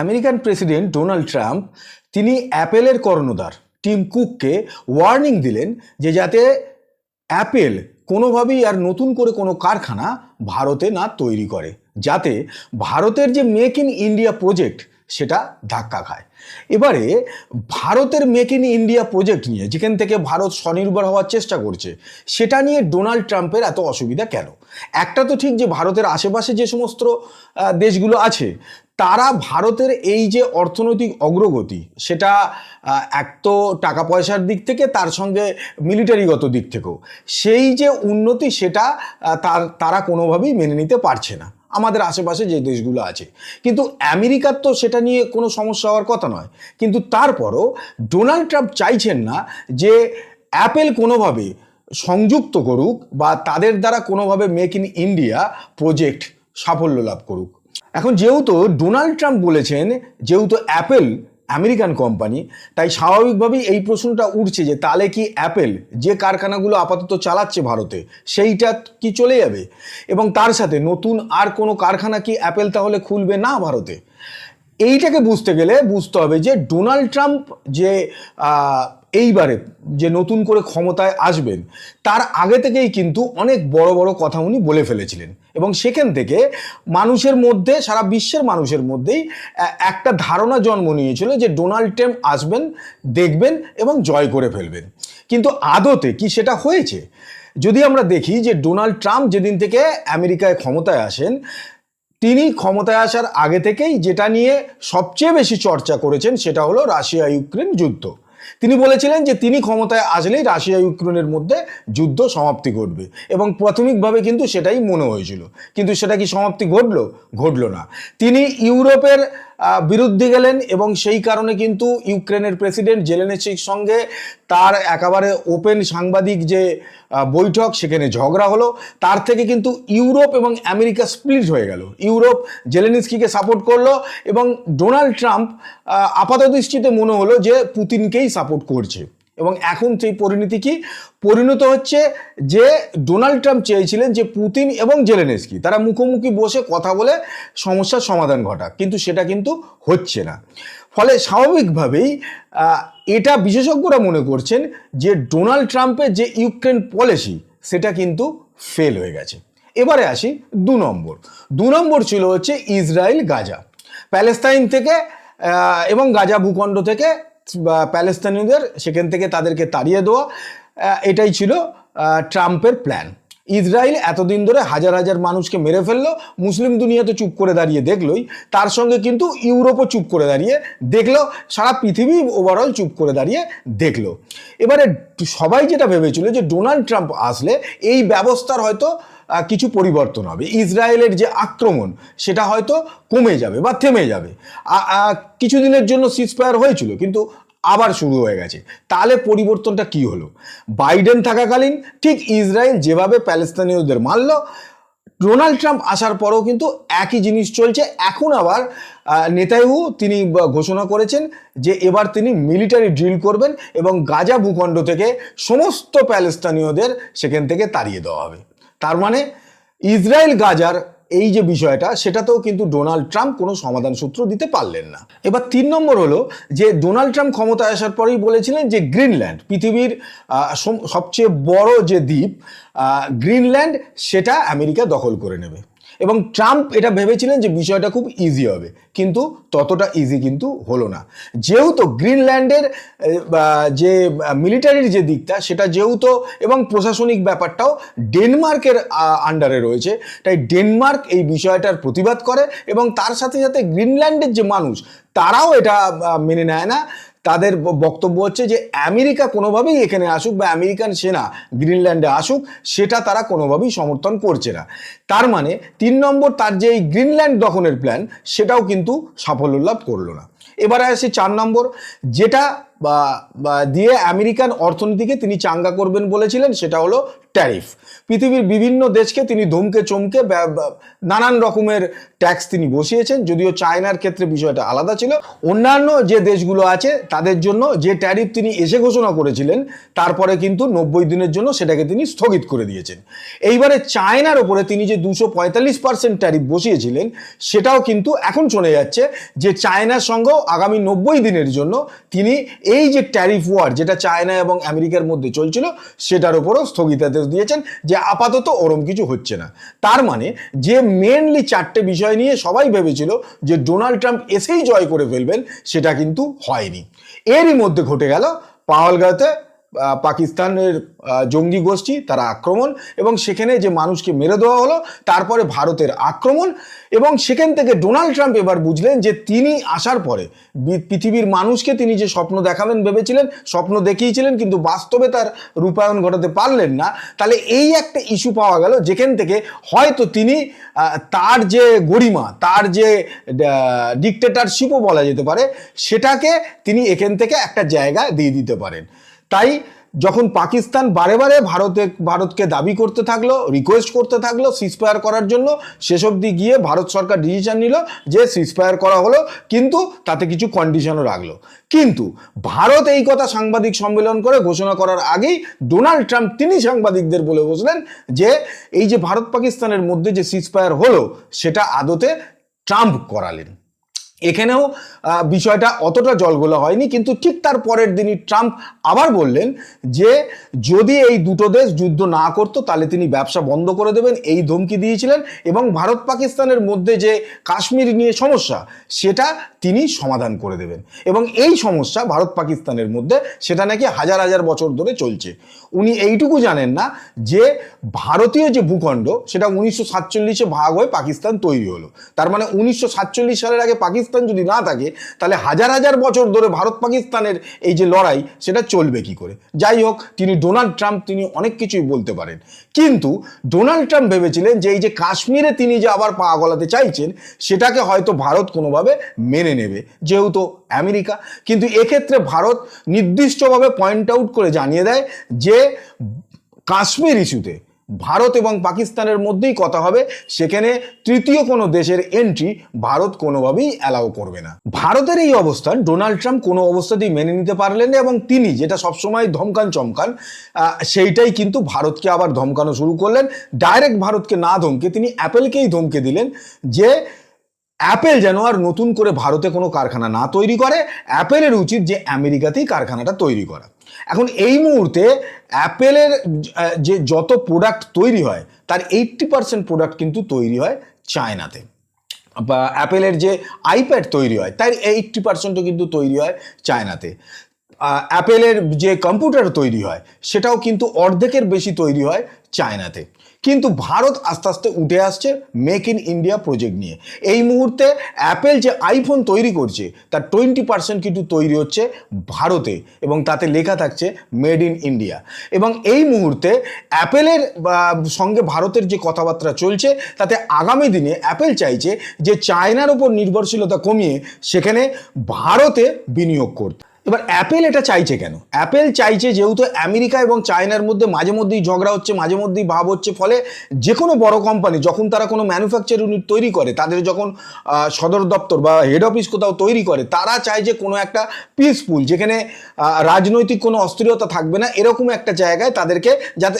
American president Donald Trump, তিনি অ্যাপেলের কর্ণধার। টিম কুককে ওয়ার্নিং দিলেন যে যাতে অ্যাপেল কোনোভাবেই আর নতুন করে কোনো কারখানা ভারতে না তৈরি করে। যাতে ভারতের যে মেক ইন ইন্ডিয়া প্রজেক্ট সেটা ধাক্কা খায়। এবারে ভারতের মেক ইন ইন্ডিয়া প্রজেক্ট নিয়ে, যেখান থেকে ভারত স্বনির্ভর হওয়ার চেষ্টা করছে, সেটা নিয়ে ডোনাল্ড ট্রাম্পের এত অসুবিধা কেন? একটা তো ঠিক যে ভারতের আশেপাশে যে সমস্ত দেশগুলো আছে, তারা ভারতের এই যে অর্থনৈতিক অগ্রগতি, সেটা এক তো টাকা পয়সার দিক থেকে, তার সঙ্গে মিলিটারিগত দিক থেকেও। সেই যে উন্নতি, সেটা তার, তারা কোনোভাবেই মেনে নিতে পারছে না। আমাদের আশেপাশে যে দেশগুলো আছে। কিন্তু আমেরিকার তো সেটা নিয়ে কোনো সমস্যা হওয়ার কথা নয়। কিন্তু তারপরও ডোনাল্ড ট্রাম্প চাইছেন না যে অ্যাপেল কোনোভাবে সংযুক্ত করুক বা তাদের দ্বারা কোনোভাবে মেক ইন ইন্ডিয়া প্রজেক্ট সাফল্য লাভ করুক। এখন যেহেতু ডোনাল্ড ট্রাম্প বলেছেন, যেহেতু অ্যাপেল আমেরিকান কোম্পানি, তাই স্বাভাবিকভাবেই এই প্রশ্নটা উঠছে যে তাহলে কি অ্যাপেল যে কারখানাগুলো আপাতত চালাচ্ছে ভারতে, সেইটা কি চলে যাবে? এবং তার সাথে নতুন আর কোনো কারখানা কি অ্যাপেল তাহলে খুলবে না ভারতে? এইটাকে বুঝতে গেলে বুঝতে হবে যে ডোনাল্ড ট্রাম্প যে এইবারে যে নতুন করে ক্ষমতায় আসবেন, তার আগে থেকেই কিন্তু অনেক বড় বড় কথা উনি বলে ফেলেছিলেন। এবং সেখান থেকে মানুষের মধ্যে, সারা বিশ্বের মানুষের মধ্যেই একটা ধারণা জন্ম নিয়েছিল যে ডোনাল্ড ট্রাম্প আসবেন, দেখবেন এবং জয় করে ফেলবেন। কিন্তু আদতে কি সেটা হয়েছে? যদি আমরা দেখি যে ডোনাল্ড ট্রাম্প যেদিন থেকে আমেরিকায় ক্ষমতায় আসেন, তিনি ক্ষমতায় আসার আগে থেকেই যেটা নিয়ে সবচেয়ে বেশি চর্চা করেছেন সেটা হলো রাশিয়া ইউক্রেন যুদ্ধ। তিনি বলেছিলেন যে তিনি ক্ষমতায় আসলেই রাশিয়া ইউক্রেনের মধ্যে যুদ্ধ সমাপ্তি ঘটবে। এবং প্রাথমিকভাবে কিন্তু সেটাই মনে হয়েছিল। কিন্তু সেটা কি সমাপ্তি ঘটলো? ঘটলো না। তিনি ইউরোপের বিরুদ্ধে গেলেন এবং সেই কারণে কিন্তু ইউক্রেনের প্রেসিডেন্ট জেলেনেসির সঙ্গে তার একেবারে ওপেন সাংবাদিক যে বৈঠক, সেখানে ঝগড়া হলো। তার থেকে কিন্তু ইউরোপ এবং আমেরিকা স্প্লিট হয়ে গেল। ইউরোপ জেলেনিস্কিকে সাপোর্ট করল এবং ডোনাল্ড ট্রাম্প আপাত দৃষ্টিতে মনে হলো যে পুতিনকেই সাপোর্ট করছে। এবং এখন সেই পরিণতি কি? পরিণত হচ্ছে যে ডোনাল্ড ট্রাম্প চেয়েছিলেন যে পুতিন এবং জেলেনেস্কি, তারা মুখোমুখি বসে কথা বলে সমস্যার সমাধান ঘটা, কিন্তু সেটা কিন্তু হচ্ছে না। ফলে স্বাভাবিকভাবেই এটা বিশেষজ্ঞরা মনে করছেন যে ডোনাল্ড ট্রাম্পের যে ইউক্রেন পলিসি, সেটা কিন্তু ফেল হয়ে গেছে। এবারে আসি দু নম্বর। দু নম্বর ছিল হচ্ছে ইসরায়েল গাজা প্যালেস্তাইন থেকে এবং গাজা ভূখণ্ড থেকে প্যালেস্তানীয়দের সেখান থেকে তাদেরকে তাড়িয়ে দেওয়া এটাই ছিল ট্রাম্পের প্ল্যান ইসরায়েল এতদিন ধরে হাজার হাজার মানুষকে মেরে ফেলল, মুসলিম দুনিয়া তো চুপ করে দাঁড়িয়ে দেখলোই, তার সঙ্গে কিন্তু ইউরোপও চুপ করে দাঁড়িয়ে দেখল, সারা পৃথিবী ওভারঅল চুপ করে দাঁড়িয়ে দেখল। এবারে সবাই যেটা ভেবেছিল যে ডোনাল্ড ট্রাম্প আসলে এই ব্যবস্থার হয়তো কিছু পরিবর্তন হবে। ইসরায়েলের যে আক্রমণ, সেটা হয়তো কমে যাবে বা থেমে যাবে। কিছুদিনের জন্য সিজফায়ার হয়েছিল, কিন্তু আবার শুরু হয়ে গেছে। তাহলে পরিবর্তনটা কি হলো? বাইডেন থাকাকালীন ঠিক ইসরায়েল যেভাবে প্যালেস্তানীয়দের মারল, ডোনাল্ড ট্রাম্প আসার পরেও কিন্তু একই জিনিস চলছে। এখন আবার নেতানিয়াহু তিনি ঘোষণা করেছেন যে এবার তিনি মিলিটারি ড্রিল করবেন এবং গাজা ভূখণ্ড থেকে সমস্ত প্যালেস্তানীয়দের সেখান থেকে তাড়িয়ে দেওয়া হবে। তার মানে ইসরায়েল গাজার এই যে বিষয়টা, সেটাতেও কিন্তু ডোনাল্ড ট্রাম্প কোনো সমাধান সূত্র দিতে পারলেন না। এবার তিন নম্বর হলো যে, ডোনাল্ড ট্রাম্প ক্ষমতায় আসার পরেই বলেছিলেন যে, গ্রিনল্যান্ড, পৃথিবীর সবচেয়ে বড় যে দ্বীপ গ্রিনল্যান্ড, সেটা আমেরিকা দখল করে নেবে। এবং ট্রাম্প এটা ভেবেছিলেন যে বিষয়টা খুব ইজি হবে। কিন্তু ততটা ইজি কিন্তু হলো না। যেহেতু গ্রিনল্যান্ডের যে মিলিটারির যে দিকটা, সেটা যেহেতু এবং প্রশাসনিক ব্যাপারটাও ডেনমার্কের আন্ডারে রয়েছে। তাই ডেনমার্ক এই বিষয়টার প্রতিবাদ করে এবং তার সাথে সাথে গ্রিনল্যান্ডের যে মানুষ, তারাও এটা মেনে নেয় না। তাদের বক্তব্য হচ্ছে যে আমেরিকা কোনোভাবেই এখানে আসুক বা আমেরিকান সেনা গ্রিনল্যান্ডে আসুক, সেটা তারা কোনোভাবেই সমর্থন করছে না। তার মানে তিন নম্বর তার যে এই গ্রিনল্যান্ড দখনের প্ল্যান সেটাও কিন্তু সাফল্য লাভ করল না। এবারে আসি চার নম্বর, যেটা বা দিয়ে আমেরিকান অর্থনীতিকে তিনি চাঙ্গা করবেন বলেছিলেন, সেটা হলো ট্যারিফ। পৃথিবীর বিভিন্ন দেশকে তিনি ধমকে চমকে নানান রকমের ট্যাক্স তিনি বসিয়েছেন, যদিও চায়নার ক্ষেত্রে বিষয়টা আলাদা ছিল। অন্যান্য যে দেশগুলো আছে, তাদের জন্য যে ট্যারিফ তিনি এসে ঘোষণা করেছিলেন, তারপরে কিন্তু নব্বই দিনের জন্য সেটাকে তিনি স্থগিত করে দিয়েছেন। এইবারে চায়নার ওপরে তিনি যে দুশো পঁয়তাল্লিশ পার্সেন্ট ট্যারিফ বসিয়েছিলেন, সেটাও কিন্তু এখন চলে যাচ্ছে যে চায়নার সঙ্গেও আগামী নব্বই দিনের জন্য তিনি এই যে ট্যারিফ ওয়ার যেটা চায়না এবং আমেরিকার মধ্যে চলছিল সেটার উপরও স্থগিতাদেশ দিয়েছেন যে আপাতত ওরম কিছু হচ্ছে না। তার মানে যে মেনলি চারটে বিষয় নিয়ে সবাই ভেবেছিল যে ডোনাল্ড ট্রাম্প এসেই জয় করে ফেলবেন সেটা কিন্তু হয়নি। এরই মধ্যে ঘটে গেল পাওয়ালগাঁওতে আহ, পাকিস্তানের জঙ্গি গোষ্ঠী, তারা আক্রমণ এবং সেখানে যে মানুষকে মেরে দেওয়া হলো, তারপরে ভারতের আক্রমণ এবং সেখান থেকে ডোনাল্ড ট্রাম্প এবার বুঝলেন যে তিনি আসার পরে পৃথিবীর মানুষকে তিনি যে স্বপ্ন দেখাবেন, ভেবেছিলেন, স্বপ্ন দেখিয়েছিলেন কিন্তু বাস্তবে তার রূপায়ণ ঘটাতে পারলেন না। তাহলে এই একটা ইস্যু পাওয়া গেল যেখান থেকে হয়তো তিনি তার যে গরিমা, তার যে ডিকটেটারশিপও বলা যেতে পারে, সেটাকে তিনি এখান থেকে একটা জায়গা দিয়ে দিতে পারেন। তাই যখন পাকিস্তান বারে বারে ভারতে, ভারতকে দাবি করতে থাকল রিকোয়েস্ট করতে থাকল সিজফায়ার করার জন্য, শেষ অবধি গিয়ে ভারত সরকার ডিসিশন নিল যে সিজফায়ার করা হলো, কিন্তু তাতে কিছু কন্ডিশনও রাখল। কিন্তু ভারত এই কথা সাংবাদিক সম্মেলন করে ঘোষণা করার আগেই ডোনাল্ড ট্রাম্প তিনি সাংবাদিকদের বলে বসলেন যে এই যে ভারত পাকিস্তানের মধ্যে যে সিজফায়ার হলো, সেটা আদতে ট্রাম্প করালেন। এখানেও বিষয়টা অতটা জলগোলা হয়নি, কিন্তু ঠিক তার পরের দিনই ট্রাম্প আবার বললেন যে, যদি এই দুটো দেশ যুদ্ধ না করতো, তাহলে তিনি ব্যবসা বন্ধ করে দেবেন, এই ধমকি দিয়েছিলেন, এবং ভারত পাকিস্তানের মধ্যে যে কাশ্মীর নিয়ে সমস্যা, সেটা তিনি সমাধান করে দেবেন। এবং এই সমস্যা ভারত পাকিস্তানের মধ্যে, সেটা নাকি হাজার হাজার বছর ধরে চলছে। উনি এইটুকু জানেন না যে, ভারতীয় যে ভূখণ্ড, সেটা উনিশশো সাতচল্লিশে ভাগ হয়ে পাকিস্তান তৈরি হলো। তার মানে উনিশশো সাতচল্লিশ সালের আগে পাকিস্তান যদি না থাকে, তাহলে হাজার হাজার বছর ধরে ভারত পাকিস্তানের এই যে লড়াই, সেটা চলবে কি করে? যাই হোক, তিনি ডোনাল্ড ট্রাম্প, তিনি অনেক কিছুই বলতে পারেন। কিন্তু ডোনাল্ড ট্রাম্প ভেবেছিলেন যে এই যে কাশ্মীরে তিনি যে আবার পা গলাতে চাইছেন, সেটাকে হয়তো ভারত কোনোভাবে মেনে নেবে, যেহেতু আমেরিকা। কিন্তু এক্ষেত্রে ভারত নির্দিষ্টভাবে পয়েন্ট আউট করে জানিয়ে দেয় যে কাশ্মীর ইস্যুতে ভারত এবং পাকিস্তানের মধ্যেই কথা হবে, সেখানে তৃতীয় কোনো দেশের এন্ট্রি ভারত কোনোভাবেই অ্যালাউ করবে না। ভারতের এই অবস্থান ডোনাল্ড ট্রাম্প কোনো অবস্থাতেই মেনে নিতে পারলেন না এবং তিনি যেটা সবসময় ধমকান চমকান সেইটাই কিন্তু ভারতকে আবার ধমকানো শুরু করলেন। ডাইরেক্ট ভারতকে না ধমকে তিনি অ্যাপেলকেই ধমকে দিলেন যে অ্যাপেল যেন আর নতুন করে ভারতে কোনো কারখানা না তৈরি করে অ্যাপেলের উচিত যে আমেরিকাতেই কারখানাটা তৈরি করা। এখন এই মুহূর্তে অ্যাপেলের যে যত প্রোডাক্ট তৈরি হয়, তার এইট্টি পার্সেন্ট প্রোডাক্ট কিন্তু তৈরি হয় চায়নাতে। বা অ্যাপেলের যে আইপ্যাড তৈরি হয়, তার এইট্টি পার্সেন্টও কিন্তু তৈরি হয় চায়নাতে। অ্যাপেলের যে কম্পিউটার তৈরি হয়, সেটাও কিন্তু অর্ধেকের বেশি তৈরি হয় চায়নাতে। কিন্তু ভারত আস্তে আস্তে উঠে আসছে মেক ইন ইন্ডিয়া প্রজেক্ট নিয়ে। এই মুহূর্তে অ্যাপেল যে আইফোন তৈরি করছে, তার টোয়েন্টি পার্সেন্ট কিন্তু তৈরি হচ্ছে ভারতে এবং তাতে লেখা থাকছে মেড ইন ইন্ডিয়া। এবং এই মুহূর্তে অ্যাপেলের সঙ্গে ভারতের যে কথাবার্তা চলছে, তাতে আগামী দিনে অ্যাপেল চাইছে যে চায়নার উপর নির্ভরশীলতা কমিয়ে সেখানে ভারতে বিনিয়োগ করতে। এবার অ্যাপেল এটা চাইছে কেন? অ্যাপেল চাইছে যেহেতু আমেরিকা এবং চায়নার মধ্যে মাঝে মধ্যেই ঝগড়া হচ্ছে, মাঝে মধ্যেই ভাব হচ্ছে, ফলে যে কোনো বড় কোম্পানি যখন তারা কোনো ম্যানুফ্যাকচার ইউনিট তৈরি করে, তাদের যখন সদর দপ্তর বা হেড অফিস কোথাও তৈরি করে, তারা চায় যে কোনো একটা পিসফুল যেখানে রাজনৈতিক কোনো অস্থিরতা থাকবে না, এরকম একটা জায়গায় তাদেরকে যাতে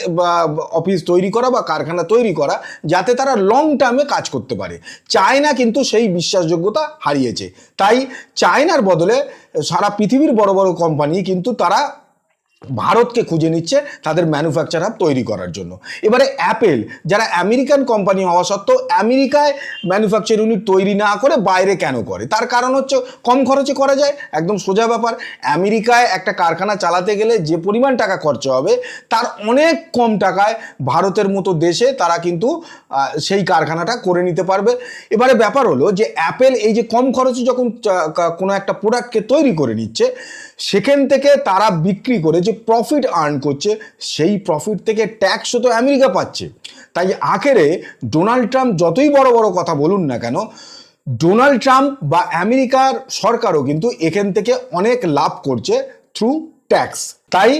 অফিস তৈরি করা বা কারখানা তৈরি করা, যাতে তারা লং টার্মে কাজ করতে পারে। চায়না কিন্তু সেই বিশ্বাসযোগ্যতা হারিয়েছে। তাই চায়নার বদলে সারা পৃথিবীর বড় বড় কোম্পানি কিন্তু তারা ভারতকে খুঁজে নিচ্ছে তাদের ম্যানুফ্যাকচার হাব তৈরি করার জন্য। এবারে অ্যাপেল যারা আমেরিকান কোম্পানি হওয়া সত্ত্বেও আমেরিকায় ম্যানুফ্যাকচার ইউনিট তৈরি না করে বাইরে কেন করে? তার কারণ হচ্ছে কম খরচে করা যায়, একদম সোজা ব্যাপার। আমেরিকায় একটা কারখানা চালাতে গেলে যে পরিমাণ টাকা খরচা হবে, তার অনেক কম টাকায় ভারতের মতো দেশে তারা কিন্তু সেই কারখানাটা করে নিতে পারবে। এবারে ব্যাপার হলো যে অ্যাপেল এই যে কম খরচে যখন কোনো একটা প্রোডাক্টকে তৈরি করে নিচ্ছে সেখান থেকে তারা বিক্রি করে যে প্রফিট আর্ন করছে, সেই প্রফিট থেকে ট্যাক্সও তো আমেরিকা পাচ্ছে। তাই আখেরে ডোনাল্ড ট্রাম্প যতই বড় বড় কথা বলুন না কেন ডোনাল্ড ট্রাম্প বা আমেরিকার সরকারও কিন্তু এখান থেকে অনেক লাভ করছে থ্রু ট্যাক্স তাই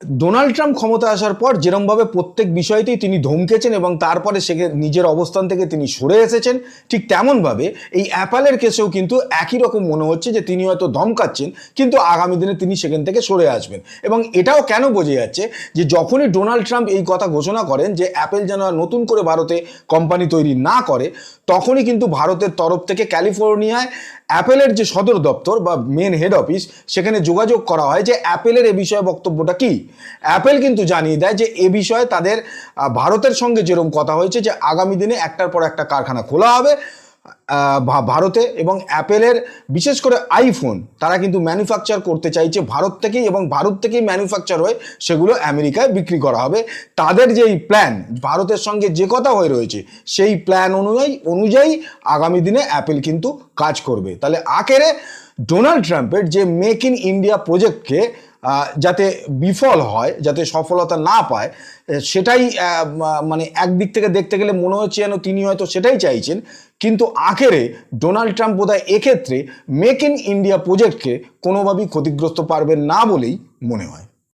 ডোনাল্ড ট্রাম্প ক্ষমতা আসার পর যেরমভাবে প্রত্যেক বিষয়তেই তিনি ধমকেছেন এবং তারপরে সে নিজের অবস্থান থেকে তিনি সরে এসেছেন, ঠিক তেমনভাবে এই অ্যাপেলের কেসেও কিন্তু একই রকম মনে হচ্ছে যে তিনি হয়তো ধমকাচ্ছেন, কিন্তু আগামী দিনে তিনি সেখান থেকে সরে আসবেন। এবং এটাও কেন বোঝা যাচ্ছে যে যখনই ডোনাল্ড ট্রাম্প এই কথা ঘোষণা করেন যে অ্যাপেল যেন নতুন করে ভারতে কোম্পানি তৈরি না করে, তখনই কিন্তু ভারতের তরফ থেকে ক্যালিফোর্নিয়ায় অ্যাপেলের যে সদর দপ্তর বা মেন হেড অফিস, সেখানে যোগাযোগ করা হয় যে অ্যাপেলের এ বিষয়ে বক্তব্যটা কি? অ্যাপেল কিন্তু জানিয়ে দেয় যে এ বিষয়ে তাদের ভারতের সঙ্গে যেরকম কথা হয়েছে যে আগামী দিনে একটার পর একটা কারখানা খোলা হবে ভারতে এবং অ্যাপেলের বিশেষ করে আইফোন, তারা কিন্তু ম্যানুফ্যাকচার করতে চাইছে ভারত থেকেই এবং ভারত থেকেই ম্যানুফ্যাকচার হয়ে সেগুলো আমেরিকায় বিক্রি করা হবে। তাদের যেই প্ল্যান ভারতের সঙ্গে যে কথা হয়ে রয়েছে, সেই প্ল্যান অনুযায়ী অনুযায়ী আগামী দিনে অ্যাপেল কিন্তু কাজ করবে। তাহলে আখেরে ডোনাল্ড ট্রাম্পের যে মেক ইন ইন্ডিয়া প্রজেক্টকে যাতে বিফল হয়, যাতে সফলতা না পায় সেটাই মানে এক একদিক থেকে দেখতে গেলে মনে হচ্ছে যেন তিনি হয়তো সেটাই চাইছেন। কিন্তু আখেরে ডোনাল্ড ট্রাম্প বোধহয় এক্ষেত্রে মেক ইন ইন্ডিয়া প্রজেক্টকে কোনোভাবেই ক্ষতিগ্রস্ত পারবেন না বলেই মনে হয়।